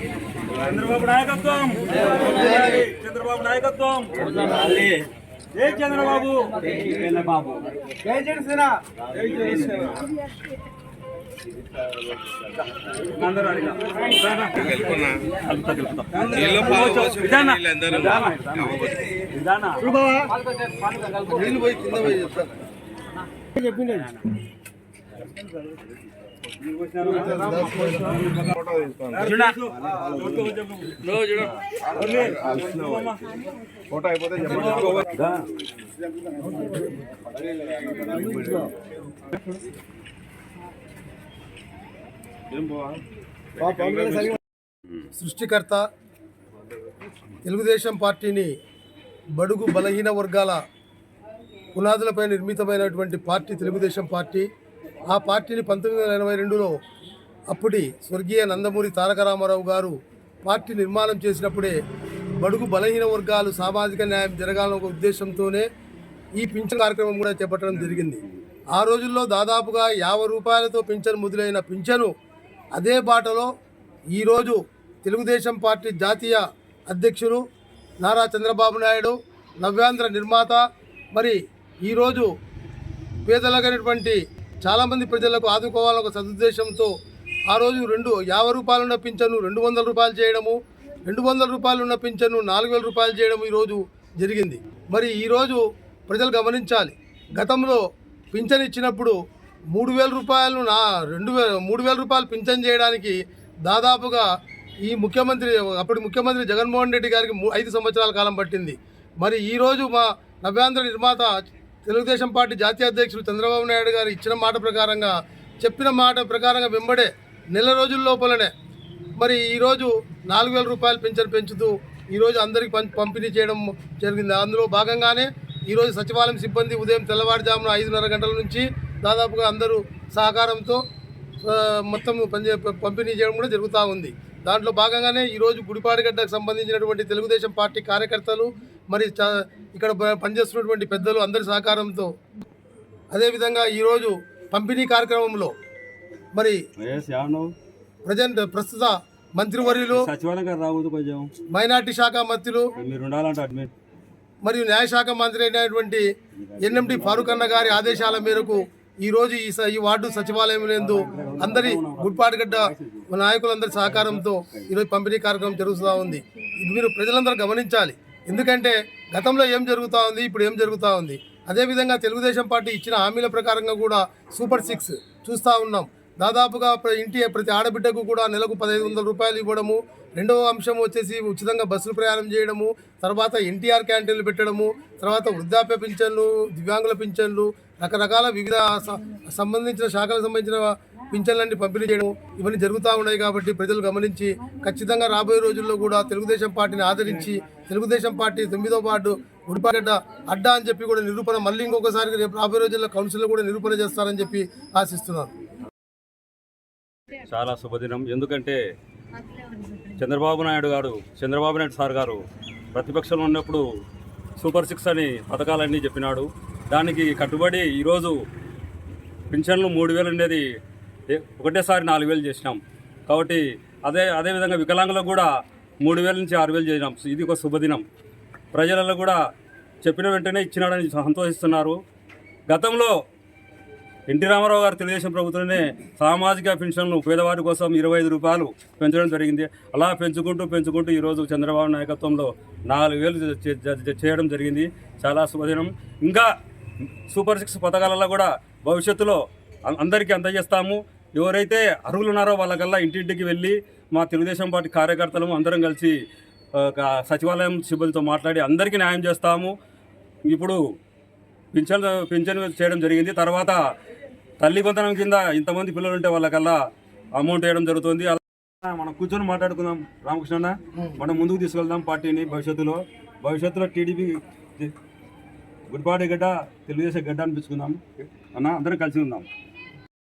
చంద్రబాబు నాయకత్వం! చంద్రబాబు నాయకత్వం! జై చంద్రబాబు! చంద్రబాబు. జై జనసేన! అందరూ సృష్టికర్త తెలుగుదేశం పార్టీని బడుగు బలహీన వర్గాల పునాదులపై నిర్మితమైనటువంటి పార్టీ తెలుగుదేశం పార్టీ. ఆ పార్టీని పంతొమ్మిది వందల ఎనభై రెండులో అప్పటి స్వర్గీయ నందమూరి తారక రామారావు గారు పార్టీ నిర్మాణం చేసినప్పుడే బడుగు బలహీన వర్గాలు సామాజిక న్యాయం జరగాలన్న ఒక ఉద్దేశంతోనే ఈ పింఛన్ కార్యక్రమం కూడా చేపట్టడం జరిగింది. ఆ రోజుల్లో దాదాపుగా యాభై రూపాయలతో పింఛన్ మొదలైన పింఛను అదే బాటలో ఈరోజు తెలుగుదేశం పార్టీ జాతీయ అధ్యక్షులు నారా చంద్రబాబు నాయుడు నవ్యాంధ్ర నిర్మాత మరి ఈరోజు పేదలకైనటువంటి చాలామంది ప్రజలకు ఆదుకోవాలని ఒక సదుద్దేశంతో ఆ రోజు రెండు యాభై రూపాయలు ఉన్న పింఛను రెండు వందల రూపాయలు చేయడము రెండు వందల రూపాయలు ఉన్న పింఛను నాలుగు వేల రూపాయలు చేయడం ఈరోజు జరిగింది. మరి ఈరోజు ప్రజలు గమనించాలి. గతంలో పింఛన్ ఇచ్చినప్పుడు మూడు వేల రూపాయలు నా రెండు వేల మూడు వేల రూపాయలు పింఛన్ చేయడానికి దాదాపుగా ఈ ముఖ్యమంత్రి అప్పటి ముఖ్యమంత్రి జగన్మోహన్ రెడ్డి గారికి ఐదు సంవత్సరాల కాలం పట్టింది. మరి ఈరోజు మా నవ్యాంధ్ర నిర్మాత తెలుగుదేశం పార్టీ జాతీయ అధ్యక్షులు చంద్రబాబు నాయుడు గారు ఇచ్చిన మాట ప్రకారంగా చెప్పిన మాట ప్రకారంగా వెంబడే నెల రోజుల లోపలనే మరి ఈరోజు నాలుగు వేల రూపాయలు పింఛన్ పెంచుతూ ఈరోజు అందరికి పం పంపిణీ చేయడం జరిగింది. అందులో భాగంగానే ఈరోజు సచివాలయం సిబ్బంది ఉదయం తెల్లవారుజామున ఐదున్నర గంటల నుంచి దాదాపుగా అందరూ సహకారంతో మొత్తం పనిచే పంపిణీ చేయడం కూడా జరుగుతూ ఉంది. దాంట్లో భాగంగానే ఈరోజు గుడిపాడిగడ్డకు సంబంధించినటువంటి తెలుగుదేశం పార్టీ కార్యకర్తలు మరి ఇక్కడ పనిచేస్తున్నటువంటి పెద్దలు అందరి సహకారంతో. అదేవిధంగా ఈరోజు పంపిణీ కార్యక్రమంలో మరి? ప్రజెంట్ ప్రస్తుత మంత్రివర్యులు మైనార్టీ శాఖ మంత్రులు మరియు న్యాయశాఖ మంత్రి అయినటువంటి ఎన్ఎండి ఫారూక్ అన్న గారి ఆదేశాల మేరకు ఈ రోజు ఈ ఈ వార్డు సచివాలయం నందు అందరి గుడ్పాటిగడ్డ నాయకులందరి సహకారంతో ఈరోజు పంపిణీ కార్యక్రమం జరుగుతూ ఉంది. మీరు ప్రజలందరూ గమనించాలి. ఎందుకంటే గతంలో ఏం జరుగుతూ ఉంది ఇప్పుడు ఏం జరుగుతూ ఉంది? అదేవిధంగా తెలుగుదేశం పార్టీ ఇచ్చిన హామీల ప్రకారంగా కూడా సూపర్ సిక్స్ చూస్తూ ఉన్నాం. దాదాపుగా ప్ర- ఇంటి ప్రతి ఆడబిడ్డకు కూడా నెలకు పదహైదు వందల రూపాయలు ఇవ్వడము రెండవ అంశం వచ్చేసి ఉచితంగా బస్సులు ప్రయాణం చేయడము తర్వాత ఎన్టీఆర్ క్యాంటీన్లు పెట్టడము తర్వాత వృద్ధాప్య పింఛన్లు దివ్యాంగుల పింఛన్లు రకరకాల వివిధ సంబంధించిన శాఖలకు సంబంధించిన పింఛన్లన్నీ పంపిణీ చేయడం ఇవన్నీ జరుగుతూ ఉన్నాయి కాబట్టి ప్రజలు గమనించి ఖచ్చితంగా రాబోయే రోజుల్లో కూడా తెలుగుదేశం పార్టీని ఆదరించి తెలుగుదేశం పార్టీ తొమ్మిదో వార్డు ఉడిపాగడ్డ అడ్డా అని చెప్పి కూడా నిరూపణ మళ్ళీ ఇంకొకసారి రేపు రాబోయే రోజుల్లో కౌన్సిల్లో కూడా నిరూపణ చేస్తారని చెప్పి ఆశిస్తున్నాను చాలా శుభదినం. ఎందుకంటే చంద్రబాబు నాయుడు గారు చంద్రబాబు నాయుడు సార్ గారు ప్రతిపక్షంలో ఉన్నప్పుడు సూపర్ సిక్స్ అని పథకాలన్నీ చెప్పినాడు. దానికి కట్టుబడి ఈరోజు పింఛన్లు మూడు వేలు ఉండేది ఒకటేసారి నాలుగు వేలు చేసినాం. కాబట్టి అదే అదేవిధంగా వికలాంగులకు కూడా మూడు వేల నుంచి ఆరు వేలు చేసినాం. ఇది ఒక శుభదినం. ప్రజలలో కూడా చెప్పిన వెంటనే ఇచ్చినాడని సంతోషిస్తున్నారు. గతంలో ఎన్టీ రామారావు గారు తెలుగుదేశం ప్రభుత్వంలోనే సామాజిక పెన్షన్లు పేదవారి కోసం ఇరవై ఐదు రూపాయలు పెంచడం జరిగింది. అలా పెంచుకుంటూ పెంచుకుంటూ ఈరోజు చంద్రబాబు నాయకత్వంలో నాలుగు వేలు చేయడం జరిగింది. చాలా శుభదినం. ఇంకా సూపర్ సిక్స్ పథకాలలో కూడా భవిష్యత్తులో అందరికీ అందజేస్తాము. ఎవరైతే అర్హులు ఉన్నారో వాళ్ళకల్లా ఇంటింటికి వెళ్ళి మా తెలుగుదేశం పార్టీ కార్యకర్తలు అందరం కలిసి సచివాలయం సిబ్బందితో మాట్లాడి అందరికీ న్యాయం చేస్తాము. ఇప్పుడు పింఛన్ పింఛన్ చేయడం జరిగింది. తర్వాత తల్లి బంధనం కింద ఇంతమంది పిల్లలు ఉంటే వాళ్ళకల్లా అమౌంట్ వేయడం జరుగుతుంది. అలా మనం కూర్చొని మాట్లాడుకుందాం. రామకృష్ణ అన్న. మనం ముందుకు తీసుకెళ్దాం పార్టీని భవిష్యత్తులో. భవిష్యత్తులో టీడీపీ గుడిపాటి గడ్డ తెలుగుదేశం గడ్డ అనిపించుకుందాం. అన్న అందరం కలిసి ఉందాం.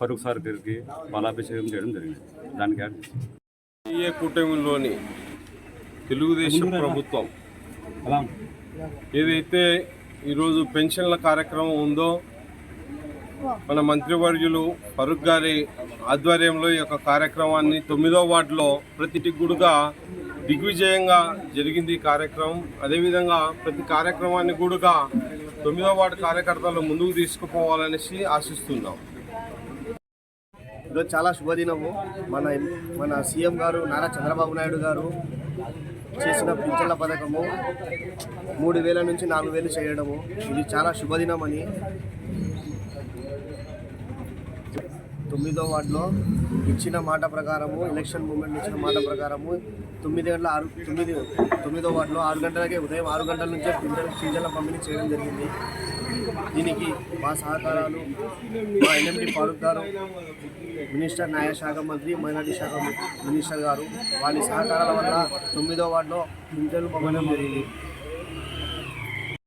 ఫరూక్ సార్ గారికి పాలాభిషేకం చేయడం జరిగింది. దానికి యాడ్ చేస్తాం. ఎన్డీఏ కూటమిలోని తెలుగుదేశం ప్రభుత్వం ఏదైతే ఈరోజు పెన్షన్ల కార్యక్రమం ఉందో మన మంత్రివర్యులు ఫరూక్ గారి ఆధ్వర్యంలో ఈ యొక్క కార్యక్రమాన్ని తొమ్మిదో వార్డులో ప్రతి టిగ్గుడుగా దిగ్విజయంగా జరిగింది ఈ కార్యక్రమం. అదేవిధంగా ప్రతి కార్యక్రమాన్ని కూడా తొమ్మిదో వార్డు కార్యకర్తలు ముందుకు తీసుకుపోవాలనేసి ఆశిస్తున్నాం. ఈరోజు చాలా శుభదినము. మన మన సీఎం గారు నారా చంద్రబాబు నాయుడు గారు చేసిన పింఛన్ల పథకము మూడు వేల నుంచి నాలుగు వేలు చేయడము. ఇది చాలా శుభదినం అని. తొమ్మిదో వార్డులో ఇచ్చిన మాట ప్రకారము ఎలక్షన్ మూమెంట్ ఇచ్చిన మాట ప్రకారము తొమ్మిది గంటల ఆరు తొమ్మిది తొమ్మిదో వార్డులో ఆరు గంటలకే ఉదయం ఆరు గంటల నుంచే పింఛన్ పింఛన్ల పంపిణీ చేయడం జరిగింది. దీనికి మా సహకారాలు మా ఎన్ఎండి ఫారూక్ గారు మినిస్టర్ న్యాయశాఖ మంత్రి మైనార్టీ శాఖ మినిస్టర్ గారు వారి సహకారాల వల్ల తొమ్మిదో వార్డులో ఇంటర్లు పంపడం జరిగింది.